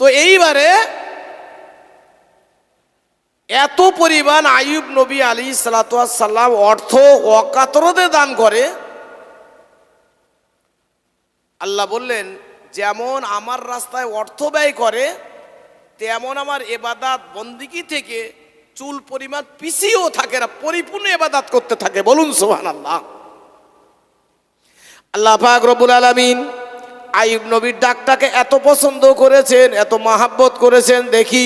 তো এইবারে এত পরিমাণ আইয়ুব নবী আলী সালাতাম অর্থ অকাতরতে দান করে, আল্লাহ বললেন, যেমন আমার রাস্তায় অর্থ ব্যয় করে, তেমন আমার এবাদাত বন্দিকি থেকে চুল পরিমাণ পিছিয়েও থাকে না, পরিপূর্ণ এবাদাত করতে থাকে। বলুন সোহান আল্লাহ আল্লাহ পাক রবুল আলমিন আইব নবীর ডাকটাকে এত পছন্দ করেছেন, এত মাহাব্বত করেছেন, দেখি।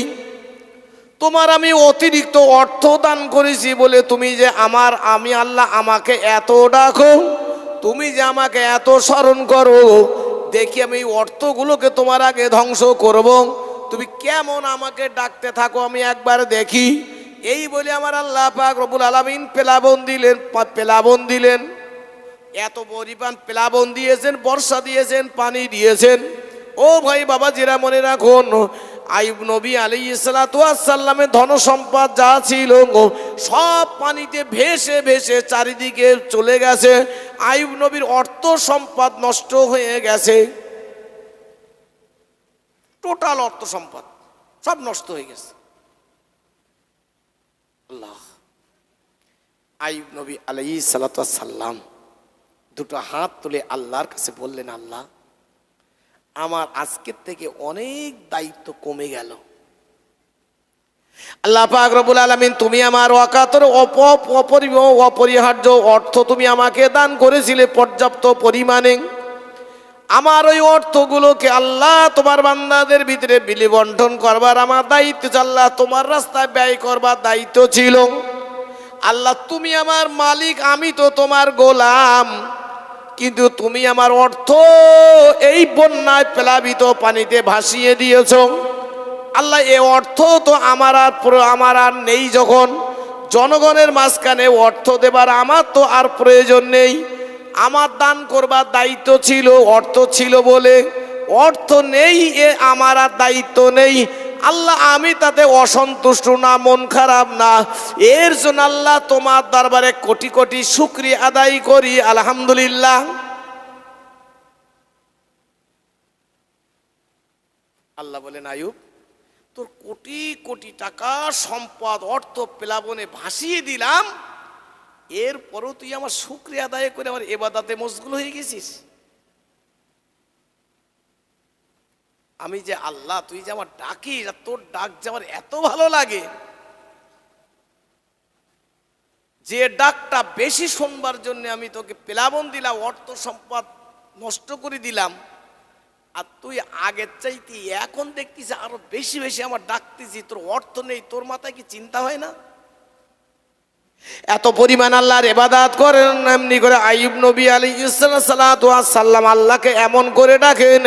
তোমার আমি অতিরিক্ত অর্থ দান করেছি বলে তুমি যে আমার, আমি আল্লাহ আমাকে এত ডাকো, তুমি যে আমাকে এত স্মরণ করো, দেখি আমি অর্থগুলোকে তোমার আগে ধ্বংস করব। তুমি কেমন আমাকে ডাকতে থাকো আমি একবার দেখি। এই বলে আমার আল্লাহ পাক রবুল আলমিন পেলাবন দিলেন পেলাবন দিলেন। এত পরিমাণ প্লাবন দিয়েছেন, বর্ষা দিয়েছেন, পানি দিয়েছেন। ও ভাই বাবা জিরা মনে রাখুন আইব নবী আলী ইসলাতামের ধন সম্পদ যা ছিল সব পানিতে ভেসে ভেসে চারিদিকে চলে গেছে। আইব নবীর অর্থ সম্পদ নষ্ট হয়ে গেছে। টোটাল অর্থ সম্পদ সব নষ্ট হয়ে গেছে। আল্লাহ। আইব নবী আলাই সাল্লাম দুটো হাত তুলে আল্লাহর কাছে বললেন, আল্লাহ, আমার আজকের থেকে অনেক দায়িত্ব কমে গেল। আল্লাহ পাক আলমিন, তুমি আমার অকাতর অপ অপরিহার্য অর্থ তুমি আমাকে দান করেছিলে পর্যাপ্ত পরিমাণে। আমার ওই অর্থগুলোকে আল্লাহ তোমার বান্দাদের ভিতরে বিলি বন্টন করবার আমার দায়িত্ব। আল্লাহ তোমার রাস্তায় ব্যয় করবার দায়িত্ব ছিল। আল্লাহ, তুমি আমার মালিক, আমি তো তোমার গোলাম। কিন্তু তুমি আমার অর্থ এই বন্যায় প্লাবিত পানিতে ভাসিয়ে দিয়েছ। আল্লাহ, এ অর্থ তো আমার আর আমার আর নেই যখন। জনগণের মাঝখানে অর্থ দেবার আমার তো আর প্রয়োজন নেই। আমার দান করবার দায়িত্ব ছিল, অর্থ ছিল বলে। অর্থ নেই, এ আমার আর দায়িত্ব নেই। আল্লাহ, আমি তাতে অসন্তুষ্ট না, মন খারাপ না। এর জন্য আল্লাহ তোমার দরবারে কোটি কোটি শুক্রিয়া আদায় করি, আলহামদুলিল্লাহ। আল্লাহ বলেন, আয়ুব, তোর কোটি কোটি টাকা সম্পদ, অর্থ প্লাবনে ভাসিয়ে দিলাম, এরপরও তুই আমার শুক্রিয়া আদায় করে আমার এবাদাতে মশগুল হয়ে গেছিস। আমি যে আল্লাহ, তুই যে আমার ডাকিস আর তোর ডাক যে আমার এত ভালো লাগে। যে ডাকটা বেশি শুনবার জন্য আমি তোকে প্লাবন দিলাম, অর্থ সম্পদ নষ্ট করে দিলাম। আর তুই আগের চাইতে এখন দেখতিস আরও বেশি বেশি আমার ডাকতেছি, তোর অর্থ নেই, তোর মাথায় কি চিন্তা হয় না? এত পরিমাণ আল্লাহর এবাদাত করেন, এমনি করে আইব নবী আলী সাল্লাম আল্লাহকে এমন করে ডাকেন,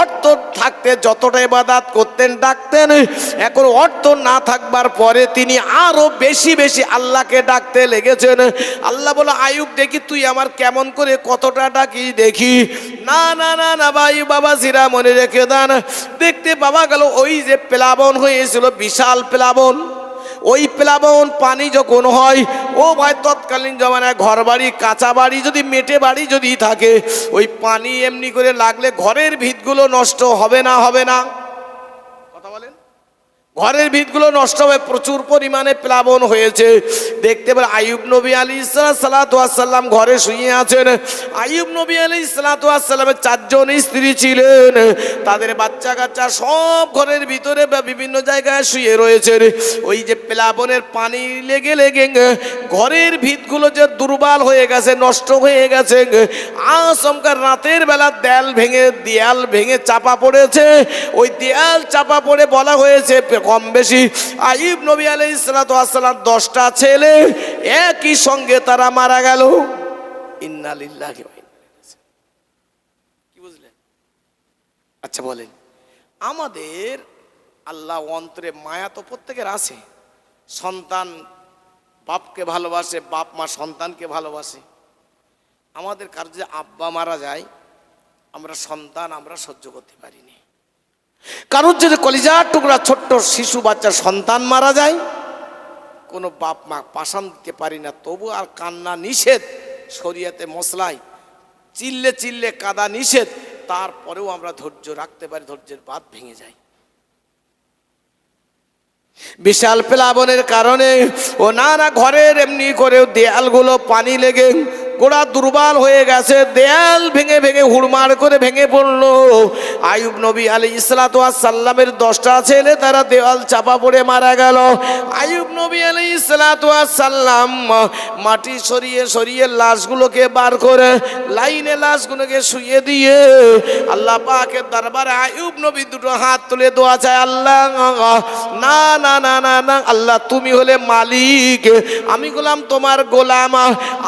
অর্থ থাকতে যতটা এবাদাত করতেন ডাকতেন, এখন অর্থ না থাকবার পরে তিনি আরও বেশি বেশি আল্লাহকে ডাকতে লেগেছেন। আল্লাহ বলে আয়ুব দেখি তুই আমার কেমন করে কতটা ডাকি, দেখি। না না না না ভাই, বাবা, জিরা মনে রেখে দেন। দেখতে বাবা গেল, ওই যে প্লাবন হয়েছিল, বিশাল প্লাবন। ওই প্লাবন পানি যখন হয়, ও ভাই তৎকালীন জমানায় ঘর বাড়ি কাঁচা বাড়ি যদি মেটে বাড়ি যদি থাকে, ওই পানি এমনি করে লাগলে ঘরের ভিতগুলো নষ্ট হবে না হবে না। ঘরের ভিতগুলো নষ্ট হয়ে প্রচুর পরিমাণে প্লাবন হয়েছে। দেখতে পেলে আইব নবী আলী সালাতাম ঘরে শুয়ে আছেন। আইব নবী আলী সালাতামের চারজন স্ত্রী ছিলেন। তাদের বাচ্চা কাচ্চা সব ঘরের ভিতরে বা বিভিন্ন জায়গায় শুয়ে রয়েছেন। ওই যে প্লাবনের পানি লেগে লেগে ঘরের ভিতগুলো যে দুর্বল হয়ে গেছে, নষ্ট হয়ে গেছে আসমকার রাতের বেলা দেয়াল ভেঙে দেয়াল ভেঙে চাপা পড়েছে। ওই দেয়াল চাপা পড়ে বলা হয়েছে কম বেশি। আইব নবী আলাই সালাম দশটা ছেলে একই সঙ্গে তারা মারা গেল। ইন্নালিল্লাহি কি বুঝলেন? আচ্ছা বলেন। আমাদের আল্লাহ অন্তরে মায়া তো প্রত্যেকের আছে। সন্তান বাপকে ভালোবাসে, বাপ মা সন্তানকে ভালোবাসে। আমাদের কার আব্বা মারা যায়, আমরা সন্তান আমরা সহ্য করতে পারিনি কারোর যদি কলিজার টুকরা ছোট্ট শিশু বাচ্চা সন্তান মারা যায়, কোনো বাপ মা পাশান দিতে পারি না, তবু আর কান্না নিষেধ, শরিয়াতে মশলায় চিল্লে চিল্লে কাদা নিষেধ, তারপরেও আমরা ধৈর্য রাখতে পারি, ধৈর্যের বাদ ভেঙে যায়। বিশাল প্লাবনের কারণে ও না না ঘরের এমনি করে দেয়ালগুলো পানি লেগে গোড়া দুর্বল হয়ে গেছে, দেয়াল ভেঙে ভেঙে হুড়মার করে ভেঙে পড়ল। আয়ুব নবী আলী সাল্লামের দশটা ছেলে তারা দেওয়াল চাপা পড়ে মারা গেল। আয়ুব নবী আলী সাল্লাম মাটি সরিয়ে সরিয়ে লাশগুলোকে বার করে লাইনে লাশগুলোকে শুয়ে দিয়ে আল্লাহ পাকের দরবারে আয়ুব নবী দুটো হাত তুলে দোয়া চায়, আল্লাহ, না না না না না, আল্লাহ তুমি হলে মালিক, আমি গোলাম তোমার গোলাম,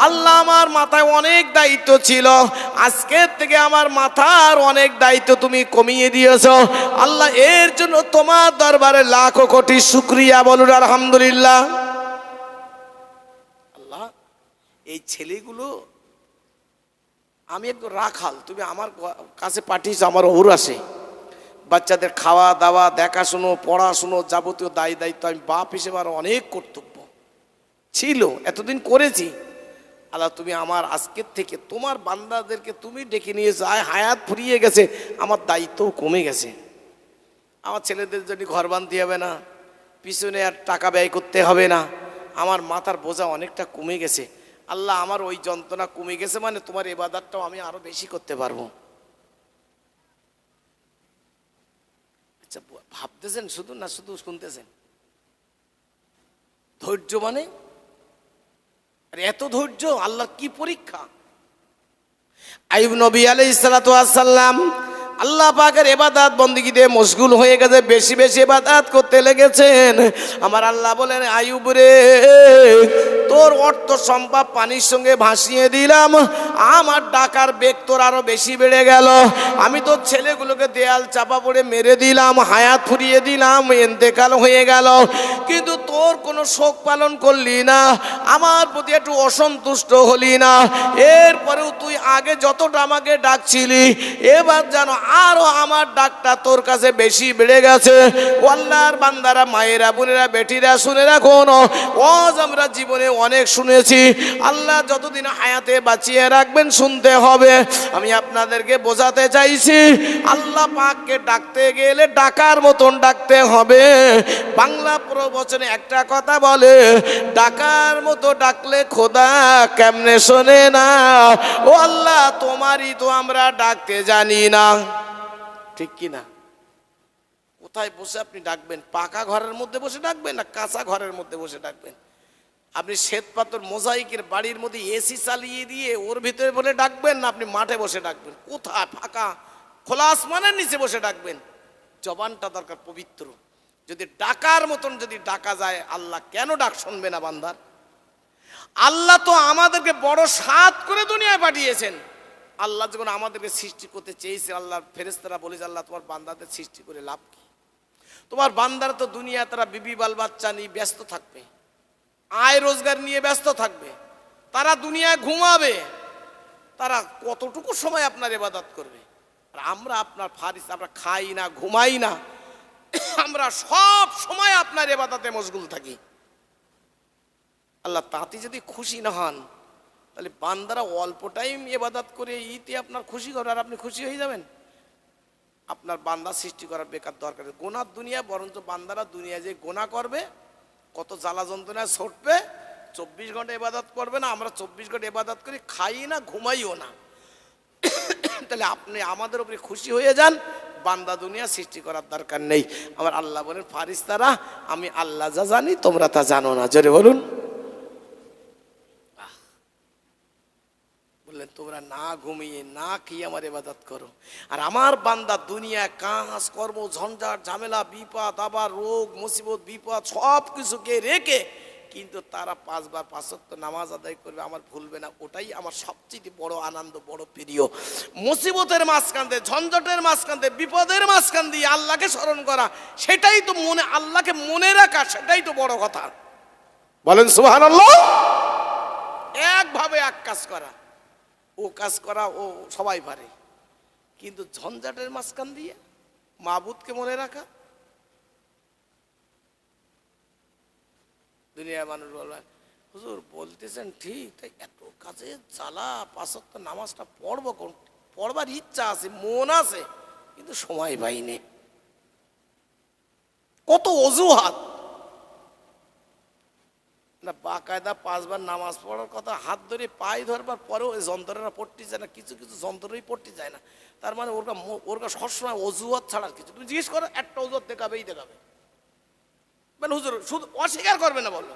আল্লাহ আমার মাথায় অনেক দায়িত্ব ছিল। আজকের থেকে আমার মাথার অনেক দায়িত্ব তুমি কমিয়ে দিয়েছ। আল্লাহ এর জন্য তোমার দরবারে লাখো কোটি শুক্রিয়া বলুন, আলহামদুলিল্লাহ। আল্লাহ, এই ছেলেগুলো আমি একটু রাখাল, তুমি আমার কাছে পাঠিয়েছো, আমার ওর আসে। বাচ্চাদের খাওয়া দাওয়া, দেখাশুনো, পড়াশুনো যাবতীয় দায় দায়িত্ব আমি বাপ হিসেবে আরও অনেক কর্তব্য। ছিল, এতদিন করেছি। আল্লাহ, তুমি আমার আজকের থেকে তোমার বান্দাদেরকে তুমি ডেকে নিয়েছো আয় হায়াত ফুরিয়ে গেছে, আমার দায়িত্বও কমে গেছে। আমার ছেলেদের জন্য ঘর বানতে হবে না, পিছনে আর টাকা ব্যয় করতে হবে না, আমার মাথার বোঝা অনেকটা কমে গেছে। আল্লাহ, আমার ওই যন্ত্রণা কমে গেছে মানে তোমার এবাদারটাও আমি আরও বেশি করতে পারব। আচ্ছা ভাবতেছেন শুধু না শুধু শুনতেছেন? ধৈর্য মানে আর এত ধৈর্য আল্লাহর কি পরীক্ষা? আইব নবী আলাই সালাতাম আল্লাহ পাকের এবাদাত দিয়ে মশগুল হয়ে গেছে, বেশি বেশি এবাদাত করতে লেগেছেন। আমার আল্লাহ বলেন আয়ুব রে তোর অর্থ সম্পদ পানির সঙ্গে ভাসিয়ে দিলাম। আমার ডাকার বেগ তোর আরও বেশি বেড়ে গেল। আমি তোর ছেলেগুলোকে দেয়াল চাপা পড়ে মেরে দিলাম, হায়াত ফুরিয়ে দিলাম, এন্তেকাল হয়ে গেল। কিন্তু তোর কোনো শোক পালন করলি না, আমার প্রতি একটু অসন্তুষ্ট হলি না। এরপরেও তুই আগে যতটা আমাকে ডাকছিলি, এবার যেন আরও আমার ডাকটা তোর কাছে বেশি বেড়ে গেছে। ও আল্লাহর বান্দারা, মায়েরা, বোনেরা, বেটিরা, শুনে রাখুন ওজ আমরা জীবনে অনেক শুনেছি, আল্লাহ যতদিন হায়াতে বাঁচিয়ে রাখবেন শুনতে হবে। আমি আপনাদেরকে বোঝাতে চাইছি, আল্লাহ পাককে ডাকতে গেলে ডাকার মতন ডাকতে হবে। বাংলা প্রবচনে একটা কথা বলে, ডাকার মতো ডাকলে খোদা কেমনে শোনে না? ও আল্লাহ, তোমারই তো আমরা ডাকতে জানি না। ঠিক কি না? কোথায় বসে আপনি ডাকবেন? পাকা ঘরের মধ্যে বসে ডাকবেন না কাঁচা ঘরের মধ্যে বসে ডাকবেন? আপনি শ্বেত পাথর, মোজাইকের বাড়ির মধ্যে এসি চালিয়ে দিয়ে ওর ভিতরে বলে ডাকবেন না, আপনি মাঠে বসে ডাকবেন। কোথায়? ফাঁকা। খোলা আসমানের নিচে বসে ডাকবেন। জবানটা দরকার পবিত্র। যদি ডাকার মতন যদি ডাকা যায়, আল্লাহ কেন ডাক শুনবে না বান্দার? আল্লাহ তো আমাদেরকে বড় সাত করে দুনিয়ায় পাঠিয়েছেন। আল্লাহ যখন আমাদেরকে সৃষ্টি করতে চেয়েছে, আল্লাহর ফেরেস্তারা বলেছে আল্লাহ, তোমার বান্দাদের সৃষ্টি করে লাভ কি? তোমার বান্দারা তো দুনিয়া তারা বিবি, বাল বাচ্চা নিয়ে ব্যস্ত থাকবে। আয় রোজগার নিয়ে ব্যস্ত থাকবে। তারা দুনিয়ায় ঘুমাবে। তারা কতটুকু সময় আপনার ইবাদত করবে? আর আমরা আপনার ফারিস, আমরা খাই না, ঘুমাই না। আমরা সব সময় আপনার এবাদাতে মশগুল থাকি। আল্লাহ তাতে যদি খুশি না হন, তাহলে বান্দারা অল্প টাইম এবাদাত করে ইতে আপনার খুশি করে, আর আপনি খুশি হয়ে যাবেন। আপনার বান্দা সৃষ্টি করার বেকার দরকার। গোনার দুনিয়া, বরঞ্চ বান্দারা দুনিয়া যে গোনা করবে কত জ্বালা যন্ত্রণায় ছটবে? চব্বিশ ঘণ্টা এবাদত করবে না, আমরা চব্বিশ ঘণ্টা এবাদত করি খাই না, ঘুমাইও না। তাহলে আপনি আমাদের উপরে খুশি হয়ে যান, বান্দা দুনিয়া সৃষ্টি করার দরকার নেই। আমার আল্লাহ বলেন, ফারিস্তারা, আমি আল্লাহ যা জানি, তোমরা তা জানো না। জোরে বলুন আহ। বললেন তোমরা না ঘুমিয়ে, না কি আমার এবাদত করো। আর আমার বান্দা দুনিয়া কাজ, কর্ম, ঝঞ্ঝাট, ঝামেলা, বিপদ, আবার রোগ, মুসিবত, বিপদ, সব কিছুকে রেখে কিন্তু তারা পাঁচবার পাঁচক্ত নামাজ আদায় করবে, আমার ভুলবে না। ওটাই আমার সবচেয়ে বড় আনন্দ, বড় প্রিয়। মুসিবতের মাঝখানতে ঝঞ্ঝটের মাঝখানতে বিপদের মাঝখান দিয়ে আল্লাহকে স্মরণ করা, সেটাই তো মনে, আল্লাহকে মনে রাখা, সেটাই তো বড় কথা। বলেন সুহান একভাবে এক কাজ করা। ও কাজ করা ও সবাই পারে। কিন্তু ঝঞ্ঝাটের মাঝখান দিয়ে মাবুদকে মনে রাখা। দুনিয়ার মানুষ বলবে, হুজুর, বলতেছেন ঠিক, তাই এত কাজে জ্বালা পাঁচক্ত নামাজটা পড়ব কোন পড়বার ইচ্ছা আছে, মন আছে, কিন্তু সময় পাইনি। কত অজুহাত। না, বাকায়দা পাঁচবার নামাজ পড়ার কথা, হাত ধরে পায়ে ধরবার পরেও ওই যন্ত্রণা পড়তে যায় না, কিছু কিছু যন্ত্রই পড়তে যায় না। তার মানে ওরকা মো- ওরকা সবসময় অজুহাত ছাড়া আর কিছু। তুমি জিজ্ঞেস করো, একটা অজুহাত দেখাবেই দেখাবে। মানে হুজুর, শুধু অস্বীকার করবে না বলল।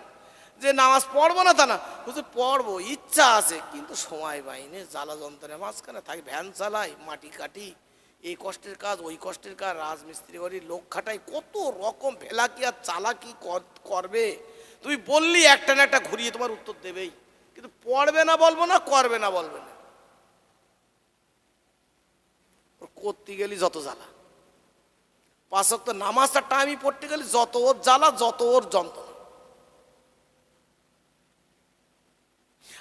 যে নামাজ পড়ব না তা না, হুজুর, পড়ব, ইচ্ছা আছে, কিন্তু সময় পাইনি, জ্বালা যন্ত্রণা মাঝখানে থাকি, ভ্যান চালাই, মাটি কাটি, এই কষ্টের কাজ, ওই কষ্টের কাজ, রাজমিস্ত্রি করি, লোক খাটাই, কত রকম ফেলাকি আর চালাকি কর- করবে। তুমি বললি একটা না একটা ঘুরিয়ে তোমার উত্তর দেবেই। কিন্তু পড়বে না বলব না, করবে না বলবে না। করতে গেলি যত জ্বালা। পাঁচ তো নামাজটা টাইমই পড়তে গেলে যত ওর জ্বালা, যত ওর যন্ত্রণা।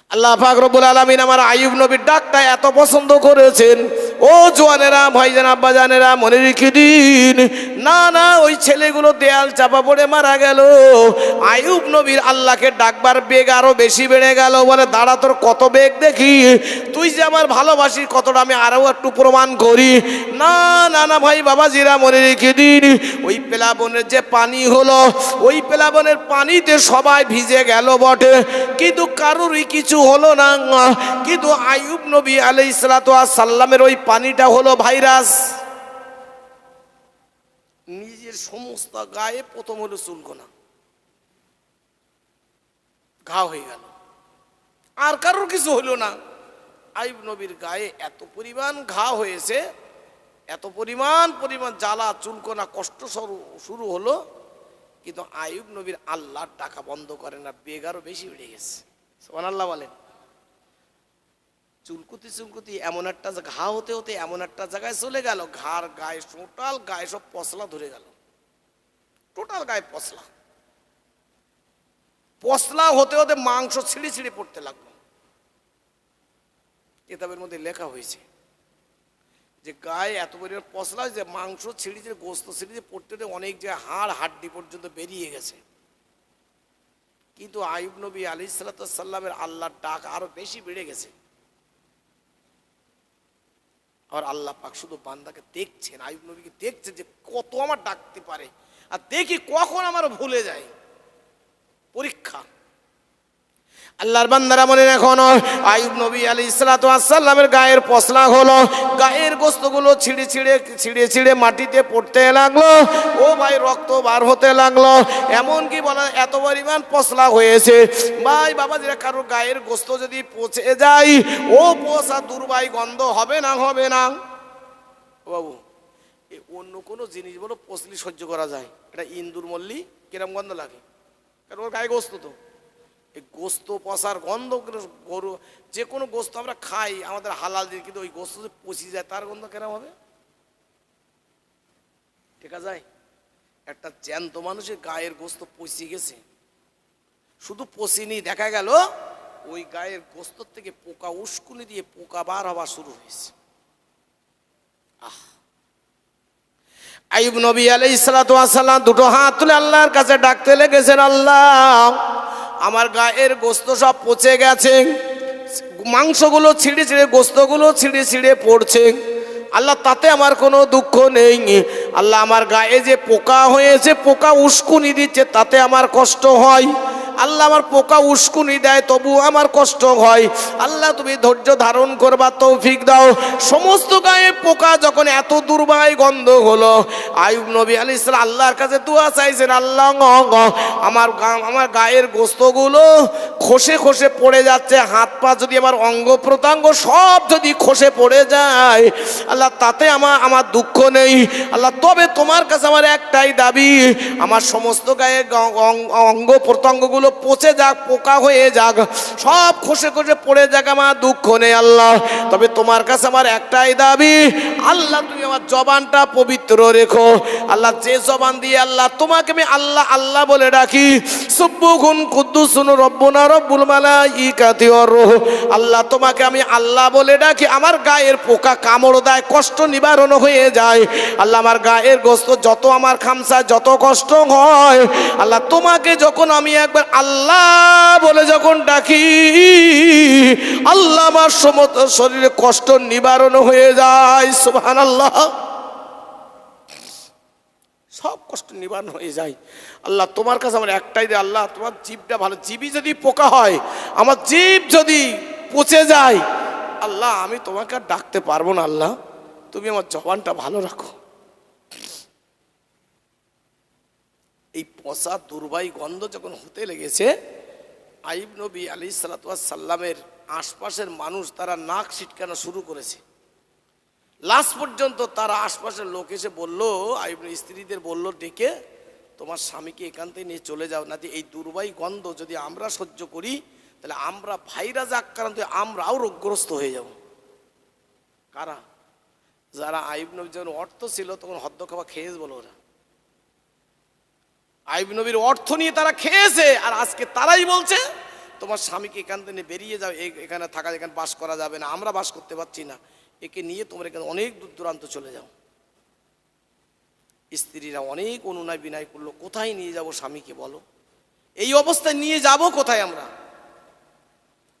আল্লাহ পাক রব্বুল আলামিন আমার আয়ুব নবীর ডাকটা এত পছন্দ করেছেন ও জোয়ানেরা, ভাইজান, আব্বাজানেরা মনে রেখে দিন না না, ওই ছেলেগুলো দেয়াল চাপা পড়ে মারা গেল। আইয়ুব নবীর আল্লাহকে ডাকবার বেগ আরও বেশি বেড়ে গেল। বলে, দাঁড়া, তোর কত বেগ দেখি? তুই যে আমার ভালোবাসিস, কতটা আমি আরও একটু প্রমাণ করি? না না না, ভাই, বাবাজিরা মনে রেখে দিন ওই প্লাবনের যে পানি হলো, ওই প্লাবনের পানিতে সবাই ভিজে গেল বটে। কিন্তু কারোরই কিছু হলো না। কিন্তু আইয়ুব নবী আলাই সাল্লামের ওই পানিটা হলো ভাইরাস। নিজের সমস্ত গায়ে প্রথম হলো চুলকোনা। ঘা হয়ে গেল। আর কারোর কিছু হলো না। আইব নবীর গায়ে এত পরিমাণ ঘা হয়েছে, এত পরিমাণ পরিমাণ জ্বালা, চুলকোনা কষ্ট শুরু- হলো, কিন্তু আইব নবীর আল্লাহর টাকা বন্ধ করে না, বেগারও বেশি বেড়ে গেছে। সোমান আল্লাহ বলেন। চুলকুতি চুলকুতি, এমন একটা ঘা হতে হতে এমন একটা জায়গায় চলে গেল। ঘাড়, গায়ে টোটাল গায়ে সব পশলা ধরে গেল। টোটাল গায়ে পশলা। পশলা হতে হতে মাংস ছিঁড়ে ছিঁড়ে পড়তে লাগল। কিতাবের মধ্যে লেখা হয়েছে যে গায়ে এত পরিমাণ পশলা যে মাংস ছিঁড়ে ছিঁড়ে, গোস্ত ছিঁড়ে পড়তে হতে অনেক যে হাড় হাড্ডি পর্যন্ত বেরিয়ে গেছে। কিন্তু আয়ুব নবী আলি সাল্লামের আল্লাহর ডাক আরও বেশি বেড়ে গেছে। আর আল্লাহ পাক শুধু বান্দাকে দেখছেন আয়ুব নবীকে দেখছেন যে কত আমার ডাকতে পারে। আর দেখি কখন আমার ভুলে যায়। পরীক্ষা। আল্লাহর বান্দারা মনে এখন আয়ুব নবী আলী ইসলাতামের গায়ের পশলা হলো, গায়ের গোস্তগুলো ছিঁড়ে ছিঁড়ে ছিঁড়ে ছিঁড়ে মাটিতে পড়তে লাগল, ও ভাই রক্ত বার হতে লাগল এমন কি বলা এত পরিমাণ পশলা হয়েছে। ভাই বাবা যেটা কারোর গায়ের গোস্ত যদি পচে যায়, ও পোষা দুর্বাই গন্ধ হবে না হবে না। বাবু অন্য কোনো জিনিস বলো, পচলি সহ্য করা যায়। এটা ইন্দুর মল্লি, কিরম গন্ধ লাগে? কারণ ওর গায়ে গোস্ত তো। এই গোস্ত পচার গন্ধ গরু, যে কোনো গোস্ত আমরা খাই, আমাদের হালাল দিয়ে, কিন্তু ওই গোস্ত যে পচি যায়, তার গন্ধ কেরম হবে? ঠিক যায়, একটা জ্যান্ত মানুষের গায়ের গোস্ত পচি গেছে। শুধু পচিনি, দেখা গেল, ওই গায়ের গোস্ত থেকে পোকা উস্কুনি দিয়ে পোকা বার হওয়া শুরু হয়েছে। আহ! আইব নবী আলাই সালাম দুটো হাত তুলে আল্লাহর কাছে ডাকতে লেগেছেন, আল্লাহ! আমার গায়ের গোস্ত সব পচে গেছে। মাংসগুলো ছিঁড়ে ছিঁড়ে, গোস্তগুলো ছিঁড়ে ছিঁড়ে পড়ছে। আল্লাহ, তাতে আমার কোনো দুঃখ নেই। আল্লাহ, আমার গায়ে যে পোকা হয়েছে, পোকা উস্কুনি দিচ্ছে, তাতে আমার কষ্ট হয়। আল্লাহ আমার পোকা উস্কুনি দেয়, তবু আমার কষ্ট হয়। আল্লাহ তুমি ধৈর্য ধারণ করবার তৌফিক দাও। সমস্ত গায়ে পোকা যখন এত দুর্বাই গন্ধ হলো, আয়ুব নবী আলী ইসলাম আল্লাহর কাছে দোয়া চাইছেন, আল্লাহ আমার আমার গায়ের গোস্তগুলো খসে খসে পড়ে যাচ্ছে, হাত পা যদি আমার অঙ্গ প্রত্যঙ্গ সব যদি খসে পড়ে যায়, আল্লাহ তাতে আমার আমার দুঃখ নেই। আল্লাহ তবে তোমার কাছে আমার একটাই দাবি, আমার সমস্ত গায়ে অঙ্গ প্রত্যঙ্গগুলো পচে যাক, পোকা হয়ে যাক, সব খসে খসে পড়ে যাক আমার দুঃখ নেই আল্লাহ। তবে তোমার কাছে আমার একটাই দাবি, আল্লাহ তুমি আমার জবানটা পবিত্র রেখো। আল্লাহ যে জবান দিয়ে আল্লাহ, তোমাকে আমি আল্লাহ আল্লাহ বলে ডাকি। সুব্বুগুন কুদ্দুসুন রব্বুনা রব্বুল মালাইকাতি ওয়ার রূহ। আল্লাহ তোমাকে আমি আল্লাহ বলে ডাকি, আমার গায়ের পোকা কামড় দেয়, কষ্ট নিবারণ হয়ে যায়। আল্লাহ আমার গায়ের গোস্ত যত আমার খামসায় যত কষ্ট হয়, আল্লাহ তোমাকে যখন আমি একবার আল্লাহ বলে যখন ডাকি, আল্লাহ আমার সমস্ত শরীরে কষ্ট নিবারণ হয়ে যায়, সুবহানাল্লাহ। সব কষ্ট নিবারণ হয়ে যায়। আল্লাহ তোমার কাছে আমার একটাই দে, আল্লাহ তোমার জীবটা ভালো। জীবই যদি পোকা হয়, আমার জীব যদি পচে যায়, আল্লাহ আমি তোমাকে আর ডাকতে পারব না, আল্লাহ। তুমি আমার জবানটা ভালো রাখো। এই পচা দুর্বাই গন্ধ যখন হতে লেগেছে, আইব নবী আলি সাল্লামের আশপাশের মানুষ তারা নাক ছিটকানো শুরু করেছে। লাস্ট পর্যন্ত তারা আশপাশের লোক এসে বলল, আইব স্ত্রীদের বলল, ডেকে তোমার স্বামীকে থেকে নিয়ে চলে যাও। না এই দুর্বাই গন্ধ যদি আমরা সহ্য করি, তাহলে আমরা ভাইরাস আক্রান্ত আমরাও রোগগ্রস্ত হয়ে যাব। কারা? যারা আইব নবী যখন অর্থ ছিল, তখন হদ্দ খাওয়া খেয়েছে বলো ওরা। আইব নবীর অর্থ নিয়ে তারা খেয়েছে, আর আজকে তারাই বলছে, তোমার স্বামীকে এখান থেকে বেরিয়ে যাও এখানে থাকা, এখানে বাস করা যাবে না, আমরা বাস করতে পারছি না। একে নিয়ে তোমরা এখানে অনেক দূর দূরান্ত চলে যাও। স্ত্রীরা অনেক অনুনয় বিনয় করল, কোথায় নিয়ে যাব স্বামীকে বলো? এই অবস্থায় নিয়ে যাব কোথায় আমরা?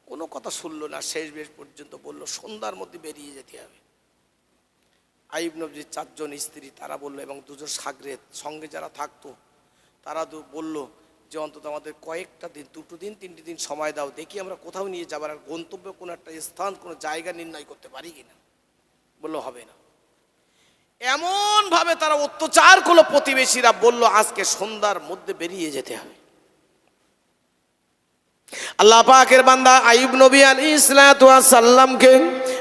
কোনো কথা শুনলো না, শেষ বেশ পর্যন্ত বলল, সন্ধ্যার মধ্যে বেরিয়ে যেতে হবে। আইব নবজির চারজন স্ত্রী, তারা বলল, এবং দুজন সাগরের সঙ্গে যারা থাকতো তারা বলল যে অন্তত আমাদের কয়েকটা দিন, দুটো দিন, তিনটি দিন সময় দাও, দেখি আমরা কোথাও নিয়ে যাবার আর গন্তব্য কোনো একটা স্থান, কোনো জায়গা নির্ণয় করতে পারি কিনা। বলল, হবে না। এমন ভাবে তারা অত্যাচার করল প্রতিবেশীরা বলল, আজকে সন্ধ্যার মধ্যে বেরিয়ে যেতে হবে। আল্লাহ পাকের বান্দা আইব নবী আলী সাল্লামকে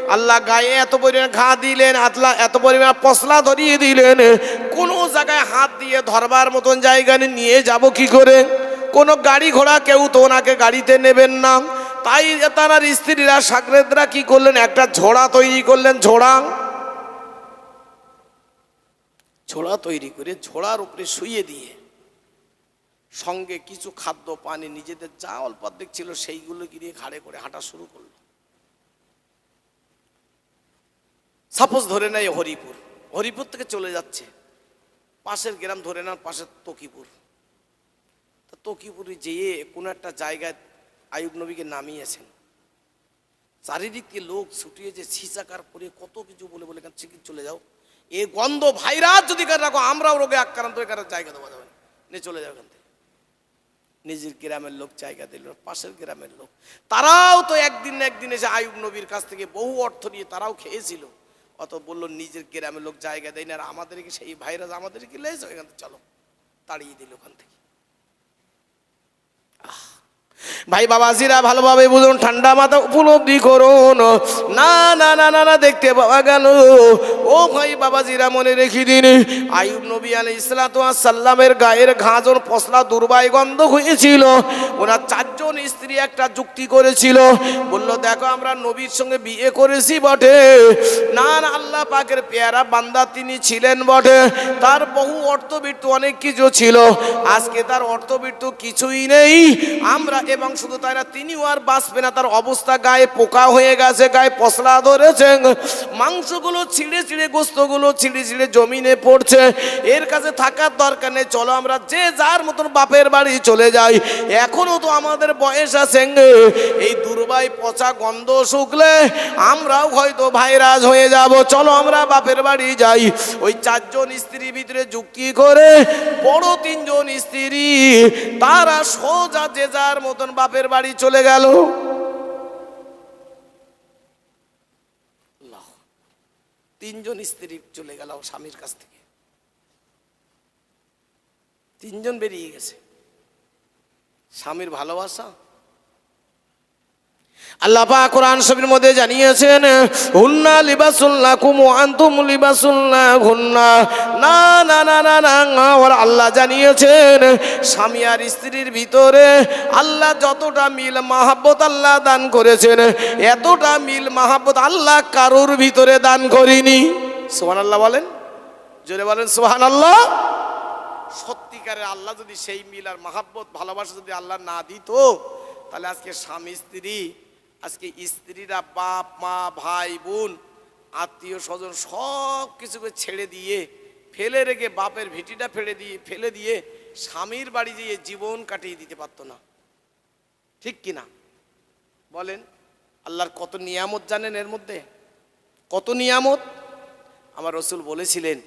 আল্লাহ গায়ে এত পরিমাণ ঘা দিলেন, আতলা এত পরিমাণ পশলা ধরিয়ে দিলেন। কোন জায়গায় হাত দিয়ে ধরবার মতন জায়গা নিয়ে যাব কি করে? কোন গাড়ি ঘোড়া কেউ তো ওনাকে গাড়িতে নেবেন না। তাই তার স্ত্রীরা, সাগরেদরা কি করলেন? একটা ঝোড়া তৈরি করলেন, ঝোড়া। ঝোড়া তৈরি করে ঝোড়ার উপরে শুইয়ে দিয়ে সঙ্গে কিছু খাদ্য, পানি, নিজেদের যা অল্প ছিল সেইগুলো গিয়ে ঘাড়ে করে হাঁটা শুরু করল। সাপোজ ধরে নেয় হরিপুর। হরিপুর থেকে চলে যাচ্ছে। পাশের গ্রাম ধরে নেন, পাশের তকিপুর। তা তকিপুরে যেয়ে কোনো একটা জায়গায় আয়ুব নবীকে নামিয়েছেন। চারিদিক থেকে লোক ছুটিয়ে যে ছিচাকার করে কত কিছু বলে বলে এখান থেকে চলে যাও। এ গন্ধ ভাইরাস যদি কার রাখো, আমরাও রোগে আক্রান্ত হয়ে কারও জায়গা দেওয়া যাবে নিয়ে চলে যাও এখান থেকে। নিজের গ্রামের লোক জায়গা দিল, পাশের গ্রামের লোক। তারাও তো একদিন না একদিন এসে আয়ুব নবীর কাছ থেকে বহু অর্থ নিয়ে তারাও খেয়েছিল। অত বলল, নিজের গ্রামের লোক জায়গা দেয় না আর আমাদেরকে সেই ভাইরাস আমাদেরকে লেজ এখান থেকে চলো, তাড়িয়ে দিল ওখান থেকে। ভাই বাবাজিরা ভালোভাবে বুঝুন, ঠান্ডা মাথা উপলব্ধি করুন। না না না না না, দেখতে পাওয়া গেল। ও ভাই বাবাজিরা, মনে রেখে দিন। আয়ুব নবী আলী সাল্লামের গায়ের ঘাঁজন পশলা, দুর্বায় গন্ধ হয়েছিল। ওনার চারজন স্ত্রী একটা যুক্তি করেছিল। বলল, দেখো, আমরা নবীর সঙ্গে বিয়ে করেছি বটে। না না, আল্লাহ পাকের পেয়ারা বান্দা তিনি ছিলেন বটে। তার বহু অর্থবৃত্ত অনেক কিছু ছিল। আজকে তার অর্থবৃত্ত কিছুই নেই। আমরা এবং শুধু তাই না, তিনিও আর বাঁচবে না। তার অবস্থা গায়ে পোকা হয়ে গেছে, গায়ে পশলা ধরেছে। মাংসগুলো ছিঁড়ে ছিঁড়ে, গোস্তগুলো ছিঁড়ে ছিঁড়ে জমিনে পড়ছে। এর কাছে থাকার দরকার নেই। চলো আমরা যে যার মতন বাপের বাড়ি চলে যাই। এখনও তো আমাদের বয়স আছে। এই দুর্বাই পচা গন্ধ শুকলে আমরাও হয়তো ভাইরাস হয়ে যাব। চলো আমরা বাপের বাড়ি যাই। ওই চারজন স্ত্রীর ভিতরে যুক্তি করে বড় তিনজন স্ত্রী, তারা সোজা যে যার মতন বাপের বাড়ি চলে গেল। তিনজন স্ত্রী চলে গেল স্বামীর কাছ থেকে তিনজন বেরিয়ে গেছে স্বামীর ভালোবাসা আল্লাহ পাক কোরআন শরীফের মধ্যে জানিয়েছেন হুন্না লিবাসুল্লাহ কুম আনতুম লিবাসুল্লাহ হুন্না না না না না না, ওর আল্লাহ জানিয়েছেন, স্বামী আর স্ত্রীর ভিতরে আল্লাহ যতটা মিল মাহাব্বত আল্লাহ দান করেছেন, এতটা মিল মাহাব্বত আল্লাহ কারোর ভিতরে দান করিনি। সোহান আল্লাহ বলেন, জোরে বলেন সোহান আল্লাহ সত্যিকারের আল্লাহ যদি সেই মিল আর মাহাব্বত, ভালোবাসা যদি আল্লাহ না দিত, তাহলে আজকে স্বামী, স্ত্রী আজকে স্ত্রীরা বাপ, মা, ভাই, বোন, আত্মীয় স্বজন সব কিছুকে ছেড়ে দিয়ে, ফেলে রেখে বাপের ভিটিটা ফেলে দিয়ে ফেলে দিয়ে স্বামীর বাড়ি গিয়ে জীবন কাটিয়ে দিতে পারতো না। ঠিক কি না বলেন, আল্লাহর কত নিয়ামত জানেন এর মধ্যে? কত নিয়ামত? আমার রসুল বলেছিলেন,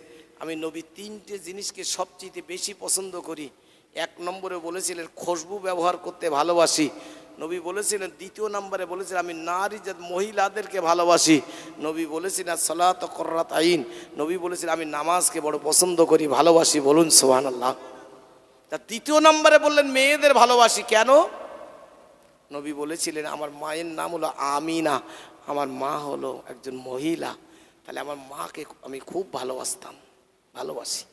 আমি নবী তিনটে জিনিসকে সবচেয়ে বেশি পছন্দ করি। এক নম্বরে বলেছিলেন খুশবু ব্যবহার করতে ভালোবাসি। নবী বলেছিলেন, দ্বিতীয় নম্বরে বলেছিলেন, আমি নারী জাত মহিলাদেরকে ভালোবাসি। নবী বলেছিলেন, সালাত কর্রাত আইন। নবী বলেছিলেন, আমি নামাজকে বড় পছন্দ করি, ভালোবাসি, বলুন সোহান আল্লাহ তা তৃতীয় নম্বরে বললেন, মেয়েদের ভালোবাসি কেন? নবী বলেছিলেন, আমার মায়ের নাম হলো আমিনা, আমার মা হলো একজন মহিলা। তাহলে আমার মাকে আমি খুব ভালোবাসতাম, ভালোবাসি।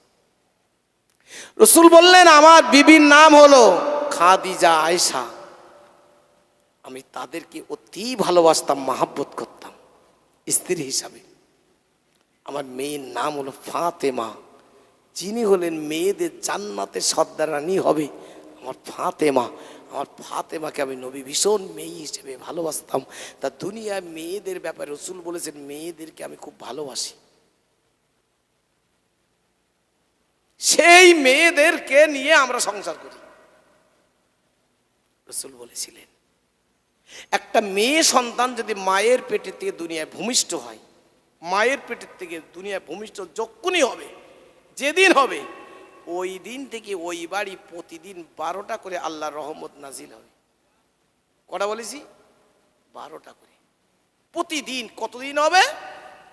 রসুল বললেন, আমার বিবির নাম হলো খাদিজা আয়সা আমি তাদেরকে অতি ভালোবাসতাম, মাহাব্বত করতাম, স্ত্রী হিসাবে। আমার মেয়ের নাম হলো ফাতেমা। যিনি হলেন মেয়েদের জান্নাতের সর্দারানি হবে আমার ফাতেমা। আমার ফাতেমাকে আমি নবী ভীষণ মেয়ে হিসেবে ভালোবাসতাম। তা দুনিয়ায় মেয়েদের ব্যাপারে রসুল বলেছেন, মেয়েদেরকে আমি খুব ভালোবাসি। সেই মেয়েদেরকে নিয়ে আমরা সংসার করি। রসুল বলেছিলেন একটা মেয়ে সন্তান যদি মায়ের পেটের থেকে দুনিয়ায় ভূমিষ্ঠ হয়, মায়ের পেটের থেকে দুনিয়ায় ভূমিষ্ঠ যক্ষুনি হবে, যেদিন হবে, ওই দিন থেকে ওই বাড়ি প্রতিদিন বারোটা করে আল্লাহ রহমত নাজিল হবে। কটা বলেছি? বারোটা করে। প্রতিদিন কতদিন হবে?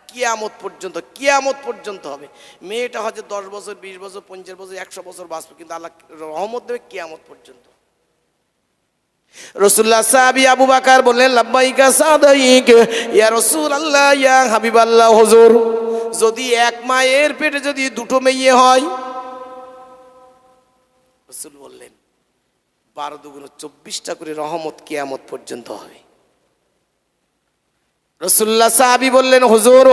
কিয়ামত পর্যন্ত কিয়ামত পর্যন্ত হবে। মেয়েটা হয়তো দশ বছর, বিশ বছর, পঞ্চাশ বছর, একশো বছর বাঁচবে, কিন্তু আল্লাহ রহমত দেবে কিয়ামত পর্যন্ত। রসুল্লাহ সাহাবি আবু বাকার বললেন সাদাইক, ইয়া রসুল আল্লাহ ইয়া হাবিব আল্লাহ হজুর। যদি এক মায়ের পেটে যদি দুটো মেয়ে হয়? রসুল বললেন, বারো দুগুণ চব্বিশটা করে রহমত কেয়ামত পর্যন্ত হবে। রসুল্লাহ সাহাবি বললেন, হুজুর,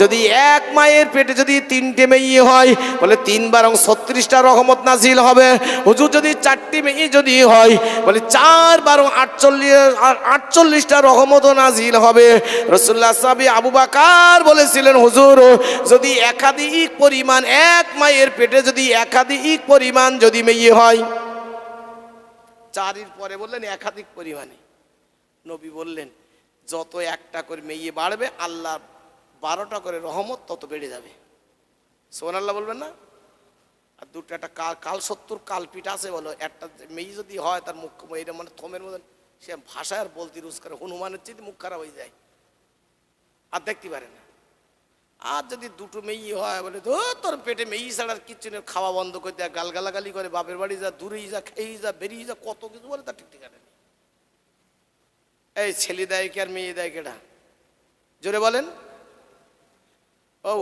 যদি এক মায়ের পেটে যদি তিনটে মেয়ে হয়, বলে তিন বারং ছত্রিশটা রহমত নাজিল হবে। হুজুর, যদি চারটি মেয়ে যদি হয়, বলে চার বারং আটচল্লিশ, আটচল্লিশটা রহমত নাজিল হবে। রসুল্লাহ সাহাবি আবু বাকার বলেছিলেন, হুজুর, যদি একাধিক পরিমাণ, এক মায়ের পেটে যদি একাধিক পরিমাণ যদি মেয়ে হয়। চারির পরে বললেন, একাধিক পরিমাণে। নবী বললেন যত একটা করে মেয়ে বাড়বে আল্লাহ বারোটা করে রহমত তত বেড়ে যাবে। সোহান আল্লাহ বলবেন না? আর দুটো একটা কাল কাল সত্তর কালপিট আছে বলো। একটা মেয়ে যদি হয়, তার মুখ, এটা মানে থমের মতন, সে ভাষায় আর বলতে রুজ করে, হনুমানের চেয়ে মুখ খারাপ হয়ে যায়। আর দেখতে পারে না। আর যদি দুটো মেয়ে হয়, বলে তো তোর পেটে মেয়ে ছাড়া কিচ্ছু নেই, খাওয়া বন্ধ করে দেয় গাল গালাগালি করে, বাপের বাড়ি যা, দূরেই যা, খেয়েই যা, বেরিয়ে যা, কত কিছু বলে তার ঠিক ঠিকানা নেই। এই ছেলে দেয় কি আর মেয়ে দেয় কেটা জোরে বলেন। ও,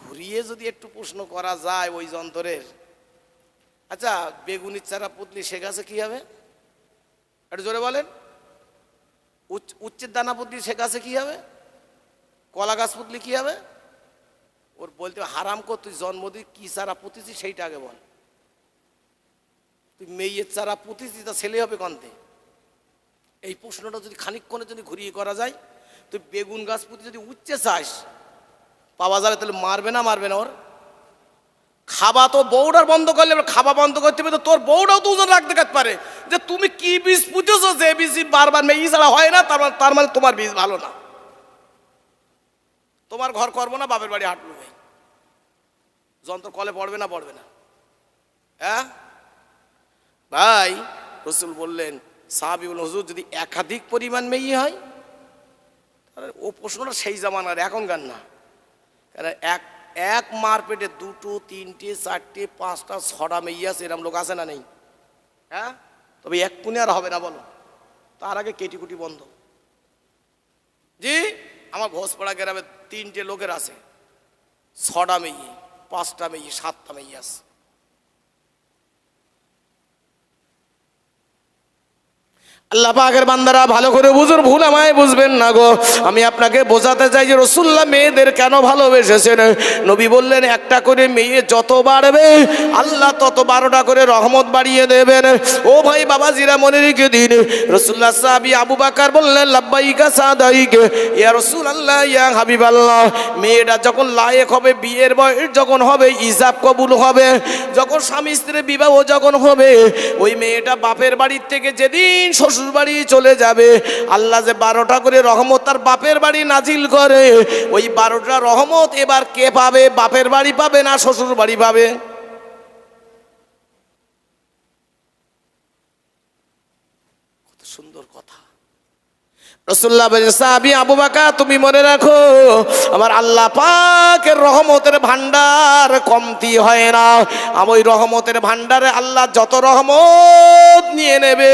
ঘুরিয়ে যদি একটু প্রশ্ন করা যায় ওই যন্ত্রের। আচ্ছা বেগুনির চারা পুতলি সে গাছে কি হবে? একটু জোরে বলেন। উচ্চ উচ্চের দানা পুতলি সে গাছে কি হবে? কলা গাছ পুতলি কি হবে? ওর বলতে হারাম কর, তুই জন্ম দিয়ে কি চারা পুঁতেছিস সেইটা আগে বল। তুই মেয়ের চারা পুঁতেছিস, তা ছেলে হবে কন্তে এই প্রশ্নটা যদি খানিকক্ষণে যদি ঘুরিয়ে করা যায়, তুই বেগুন গাছ পুঁতে যদি উচ্চে চাস, পাওয়া যাবে তাহলে মারবে না মারবে না ওর। খাবা তো বউটার বন্ধ করলে খাবা বন্ধ করতে হবে তো তোর বউটাও তো ওজন রাখতে কাজ পারে যে তুমি কি বীজ পুঁতেছো, যে বীজ বারবার মেয়ে ছাড়া হয় না, তার মানে তার মানে তোমার বীজ ভালো না। তোমার ঘর করব না, বাপের বাড়ি হাঁটবো ভাই। যন্ত্র কলে পড়বে না পড়বে না। হ্যাঁ? ভাই, রসুল বললেন সাহাবি বললেন হুজুর যদি একাধিক পরিমাণ মেয়ে হয়, তাহলে ও প্রশ্নটা সেই জামানার, এখনকার না। কারণ এক এক মার পেটে দুটো, তিনটে, চারটে, পাঁচটা, ছটা মেয়ে আছে, এরম লোক আছে না নেই? হ্যাঁ? তবে এক পুনে আর হবে না বলো। তার আগে কেটিকুটি বন্ধ। জি? আমার ঘোষপাড়া গ্রামে তিনটে লোকের আছে। ছটা মেয়ে, পাঁচটা মেয়ে, সাতটা মেয়ে আছে। আল্লাহ পাকের বান্দারা, ভালো করে বুঝুন, ভুল আমায় বুঝবেন না গো। আমি আপনাকে বোঝাতে চাই যে রসুল্লাহ মেয়েদের কেন ভালোবেসেছেন? নবী বললেন, একটা করে মেয়ে যত বাড়বে, আল্লাহ তত বারোটা করে রহমত বাড়িয়ে দেবেন। ও ভাই বাবা জিরা মনে রেখে দিন। রসুল্লাহ সাহাবি আবু বাকার বললেন, লাব্বাইকা সাদাইক, ইয়া রসুল আল্লাহ ইয়া হাবিব আল্লাহ মেয়েটা যখন লায়েক হবে, বিয়ের বয়স যখন হবে ইজাব কবুল হবে। যখন স্বামী স্ত্রীর বিবাহ যখন হবে, ওই মেয়েটা বাপের বাড়ির থেকে যেদিন শ্বশুর শ্বশুর বাড়ি চলে যাবে। আল্লাহ যে বারোটা করে রহমত তার বাপের বাড়ি নাজিল করে। ওই বারোটা রহমত এবার কে পাবে? বাপের বাড়ি পাবে না শ্বশুর বাড়ি পাবে তুমি মনে রাখো, আমার আল্লাহ পাকের রহমতের ভান্ডার কমতি হয় না। আমি রহমতের ভান্ডারে আল্লাহ যত রহমত নিয়ে নেবে।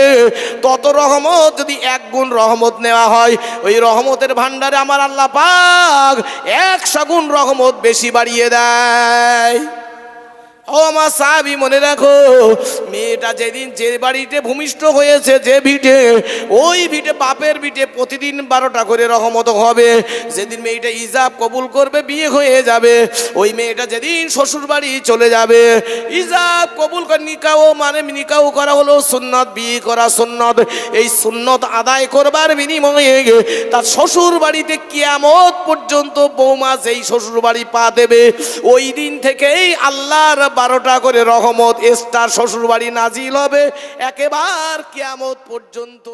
তত রহমত যদি এক গুণ রহমত নেওয়া হয়, ওই রহমতের ভান্ডারে আমার আল্লাহ পাক একশো গুণ রহমত বেশি বাড়িয়ে দেয়। ও আমার সাহাবি, মনে রাখো, মেয়েটা যেদিন যে বাড়িতে ভূমিষ্ঠ হয়েছে, যে ভিটে, ওই ভিটে বাপের ভিটে প্রতিদিন বারোটা করে রহমত হবে। যেদিন মেয়েটা ইজাব কবুল করবে, বিয়ে হয়ে যাবে, ওই মেয়েটা যেদিন শ্বশুর বাড়ি চলে যাবে। ইজাব কবুল নিকাও মানে নিকাও করা হলো সুন্নত, বিয়ে করা সুন্নত। এই সুন্নত আদায় করবার বিনিময়ে তার শ্বশুর বাড়িতে কিয়ামত পর্যন্ত বৌমা যেই শ্বশুর বাড়ি পা দেবে, ওই দিন থেকেই আল্লাহর বারোটা করে রহমত এস্টার শ্বশুর বাড়ি নাজিল হবে একেবার কেয়ামত পর্যন্ত।